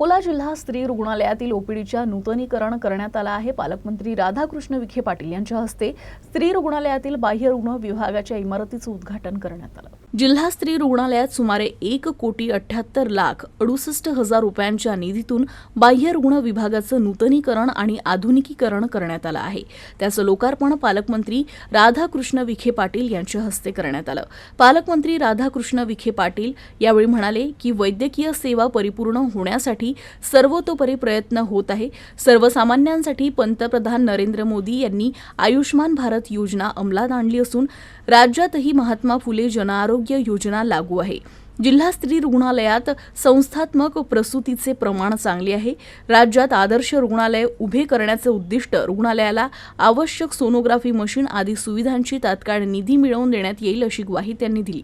अकोला जिल्हा स्त्री रुग्णालयातील ओपीडीच्या नूतनीकरण करण्यात आलं आहे. पालकमंत्री राधाकृष्ण विखे पाटील यांच्या हस्ते स्त्री रुग्णालयातील बाह्य रुग्ण विभागाच्या इमारतीचं उद्घाटन करण्यात आलं. जिल्हा स्त्री रुग्णालयात सुमारे एक कोटी अठ्याहत्तर लाख अडुसष्ट हजार रुपयांच्या निधीतून बाह्य रुग्ण विभागाचं नूतनीकरण आणि आधुनिकीकरण करण्यात आलं आहे. त्याचं लोकार्पण पालकमंत्री राधाकृष्ण विखे पाटील यांच्या हस्ते करण्यात आलं. पालकमंत्री राधाकृष्ण विखे पाटील यावेळी म्हणाले की वैद्यकीय सेवा परिपूर्ण होण्यासाठी सर्वतोपरी प्रयत्न होत आहे. सर्वसामान्यांसाठी पंतप्रधान नरेंद्र मोदी यांनी आयुष्मान भारत योजना अंमलात आणली असून राज्यातही महात्मा फुले जनआरोग्य आरोग्य योजना लागू आहे. जिल्हा स्त्री रुग्णालयात संस्थात्मक प्रसूतीचे प्रमाण चांगले आहे. राज्यात आदर्श रुग्णालय उभे करण्याचे उद्दिष्ट रुग्णालयाला आवश्यक सोनोग्राफी मशीन आदी सुविधांची तात्काळ निधी मिळवून देण्यात येईल अशी ग्वाही त्यांनी दिली.